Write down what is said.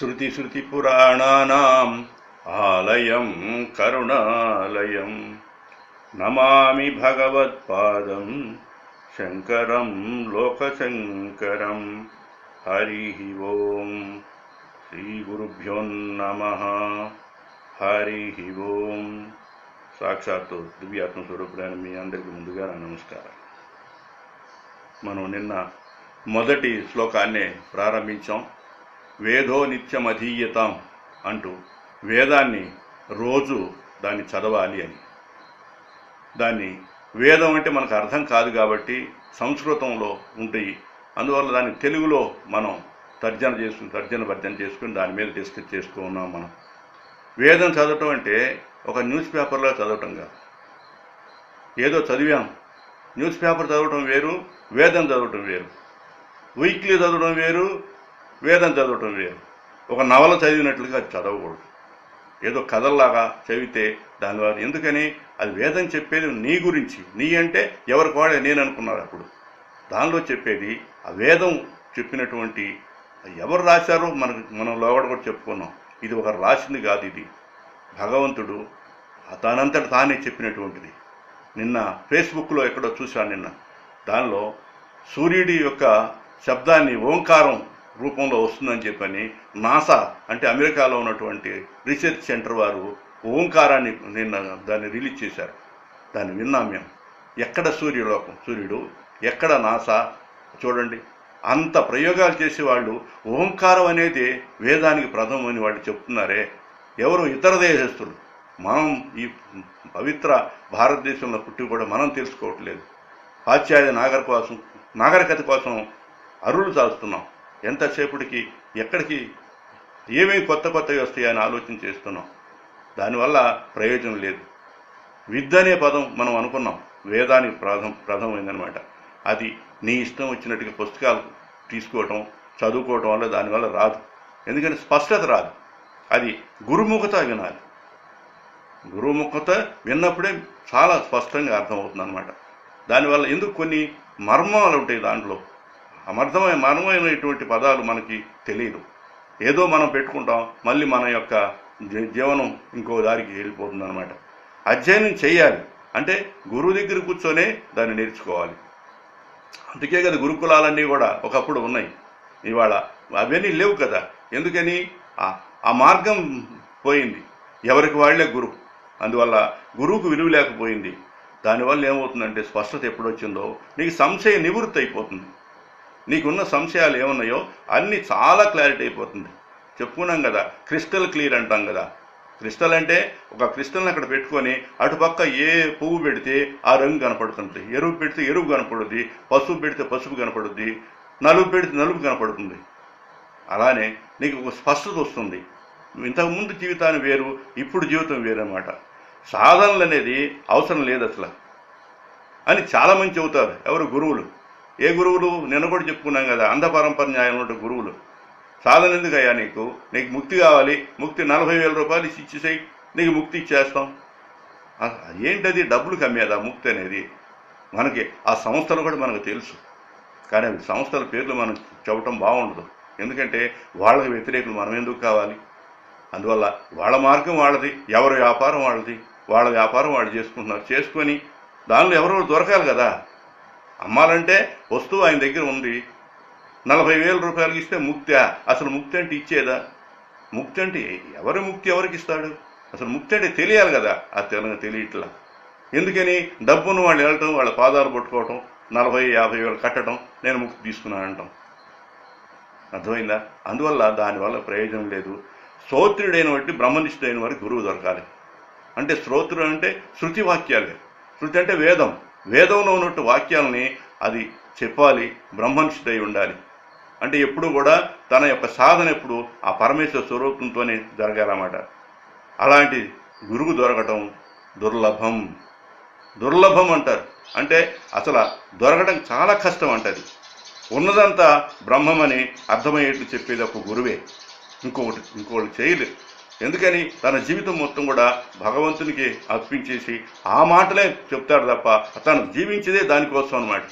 శృతిశ్రుతిపురాణానాం ఆలయం కరుణాలయం నమామి భగవత్పాదం శంకరం లోకశంకరం హరి ఓం శ్రీగురుభ్యో నమ హరి ఓం సాక్షాత్తు దివ్యాత్మ స్వరూపుడైన మీ అందరికీ ముందుగా నమస్కారం. మనం నిన్న మొదటి శ్లోకాన్ని ప్రారంభించాం. వేదో నిత్యమధీయతాం అంటూ వేదాన్ని రోజు దాన్ని చదవాలి అని. దాన్ని వేదం అంటే మనకు అర్థం కాదు కాబట్టి సంస్కృతంలో ఉంటాయి. అందువల్ల దాన్ని తెలుగులో మనం తర్జన చేసుకుని తర్జన భర్జన చేసుకుని దాని మీద డిస్కస్ చేస్తూ ఉన్నాం మనం. వేదం చదవటం అంటే ఒక న్యూస్ పేపర్లో చదవటం కాదు. ఏదో చదివాం. న్యూస్ పేపర్ చదవటం వేరు వేదం చదవటం వేరు. వీక్లీ చదవడం వేరు వేదం చదవటం లేదు ఒక నవల చదివినట్లుగా అది చదవకూడదు. ఏదో కథల్లాగా చదివితే దానివల్ల ఎందుకని? అది వేదం చెప్పేది నీ గురించి. నీ అంటే ఎవరికి వాడే నేను అనుకున్నారు అప్పుడు. దానిలో చెప్పేది ఆ వేదం చెప్పినటువంటి ఎవరు రాశారో మనకు మనం లోగడ కూడా చెప్పుకున్నాం. ఇది ఒక రాసింది కాదు ఇది. భగవంతుడు తనంతట తానే చెప్పినటువంటిది. నిన్న ఫేస్బుక్లో ఎక్కడో చూశాను నిన్న. దానిలో సూర్యుడి యొక్క శబ్దాన్ని ఓంకారం రూపంలో వస్తుందని చెప్పని నాసా అంటే అమెరికాలో ఉన్నటువంటి రీసెర్చ్ సెంటర్ వారు ఓంకారాన్ని నిన్న దాన్ని రిలీజ్ చేశారు. దాన్ని విన్నాం మేము. ఎక్కడ సూర్యలోకం? సూర్యుడు. ఎక్కడ నాసా? చూడండి. అంత ప్రయోగాలు చేసేవాళ్ళు ఓంకారం అనేది వేదానికి ప్రథమం అని వాళ్ళు చెప్తున్నారే. ఎవరు ఇతర దేశస్తులు మనం ఈ పవిత్ర భారతదేశంలో పుట్టి కూడా మనం తెలుసుకోవట్లేదు. పాశ్చాత్య నాగర కోసం నాగరికత కోసం అరుళు చాలుస్తున్నాం. ఎంతసేపటికి ఎక్కడికి ఏమేమి కొత్త కొత్తవి వస్తాయని ఆలోచన చేస్తున్నాం. దానివల్ల ప్రయోజనం లేదు. విద్య అనే పదం మనం అనుకున్నాం. వేదానికి ప్రథం ప్రథమైందనమాట అది నీ ఇష్టం వచ్చినట్టుగా పుస్తకాలు తీసుకోవటం చదువుకోవటం వల్ల దానివల్ల రాదు. ఎందుకంటే స్పష్టత రాదు. అది గురుముఖత వినాలి. గురుముఖత విన్నప్పుడే చాలా స్పష్టంగా అర్థమవుతుంది అనమాట దానివల్ల ఎందుకు కొన్ని మర్మాలు ఉంటాయి దాంట్లో? అమర్థమైన మర్మమైనటువంటి పదాలు మనకి తెలియదు ఏదో మనం పెట్టుకుంటాం మళ్ళీ మన యొక్క జీవనం ఇంకో దారికి వెళ్ళిపోతుంది అనమాట అధ్యయనం చేయాలి అంటే గురువు దగ్గర కూర్చొనే దాన్ని నేర్చుకోవాలి. అందుకే కదా గురుకులాలన్నీ కూడా ఒకప్పుడు ఉన్నాయి. ఇవాళ అవన్నీ లేవు కదా. ఎందుకని? ఆ- మార్గం పోయింది. ఎవరికి వాళ్ళే గురువు. అందువల్ల గురువుకు విలువ లేకపోయింది. దానివల్ల ఏమవుతుందంటే స్పష్టత ఎప్పుడు వచ్చిందో నీకు సంశయ నివృత్తి అయిపోతుంది. నీకున్న సంశయాలు ఏమున్నాయో అన్నీ చాలా క్లారిటీ అయిపోతుంది. చెప్పుకున్నాం కదా క్రిస్టల్ క్లియర్ అంటాం కదా. క్రిస్టల్ అంటే ఒక క్రిస్టల్ని అక్కడ పెట్టుకొని అటుపక్క ఏ పువ్వు పెడితే ఆ రంగు కనపడుతుంది. ఎరువు పెడితే ఎరువు కనపడుద్ది పసుపు పెడితే పసుపు కనపడుద్ది నలుపు పెడితే నలుపు కనపడుతుంది. అలానే నీకు ఒక స్పష్టత వస్తుంది. ఇంతకుముందు జీవితాన్ని వేరు ఇప్పుడు జీవితం వేరు సాధనలు అనేది అవసరం లేదు అసలు. అని చాలామంది చెబుతారు ఎవరు గురువులు? ఏ గురువులు? నిన్న కూడా చెప్పుకున్నాం కదా అంధపరంపర న్యాయం ఉన్న గురువులు. సాధన ఎందుకయ్యా నీకు? నీకు ముక్తి కావాలి. ముక్తి నలభై వేల రూపాయలు ఇచ్చేసేయి నీకు ముక్తి ఇచ్చేస్తాం. ఏంటది? డబ్బులు కమ్మేదా? ముక్తి అనేది మనకి ఆ సంస్థలు కూడా మనకు తెలుసు. కానీ అవి సంస్థల పేర్లు మనం చెప్పటం బాగుండదు. ఎందుకంటే వాళ్ళకి వ్యతిరేకులు మనం ఎందుకు కావాలి? అందువల్ల వాళ్ళ మార్గం వాళ్ళది ఎవరి వ్యాపారం వాళ్ళది. వాళ్ళ వ్యాపారం వాళ్ళు చేసుకుంటున్నారు. చేసుకొని దానిలో ఎవరో దొరకాలి కదా. అమ్మాలంటే వస్తువు ఆయన దగ్గర ఉంది. నలభై వేల రూపాయలకి ఇస్తే ముక్తి. అసలు ముక్తి అంటే ఇచ్చేదా? ముక్తి అంటే ఎవరి ముక్తి ఎవరికి ఇస్తాడు? అసలు ముక్తి అంటే తెలియాలి కదా. ఆ తెలంగాణ తెలియట్లా. ఎందుకని? డబ్బును వాళ్ళు వెళ్ళటం వాళ్ళ పాదాలు పట్టుకోవటం నలభై యాభై వేలు కట్టడం నేను ముక్తి తీసుకున్నాను అంటాం. అర్థమైందా? అందువల్ల దానివల్ల ప్రయోజనం లేదు. శ్రోత్రుడైన బట్టి బ్రహ్మనిష్ఠుడైన వారికి గురువు దొరకాలి. అంటే శ్రోత్రుడు అంటే శృతి వాక్యాలే శృతి అంటే వేదం. వేదంలో ఉన్నట్టు వాక్యాలని అది చెప్పాలి బ్రహ్మనిష్ఠుడై ఉండాలి. అంటే ఎప్పుడు కూడా తన యొక్క సాధన ఎప్పుడు ఆ పరమేశ్వర స్వరూపంతోనే జరగాలన్నమాట. అలాంటి గురువు దొరకటం దుర్లభం. దుర్లభం అంటారు. అంటే అసలు దొరకడం చాలా కష్టం అంటది ఉన్నదంతా బ్రహ్మమని అర్థమయ్యేట్టు చెప్పేది ఒక గురువే. ఇంకొకటి ఇంకొకటి చేయలేదు ఎందుకని తన జీవితం మొత్తం కూడా భగవంతునికి అర్పించేసి ఆ మాటలే చెప్తాడు తప్ప తను జీవించేదే దానికోసం అన్నమాట.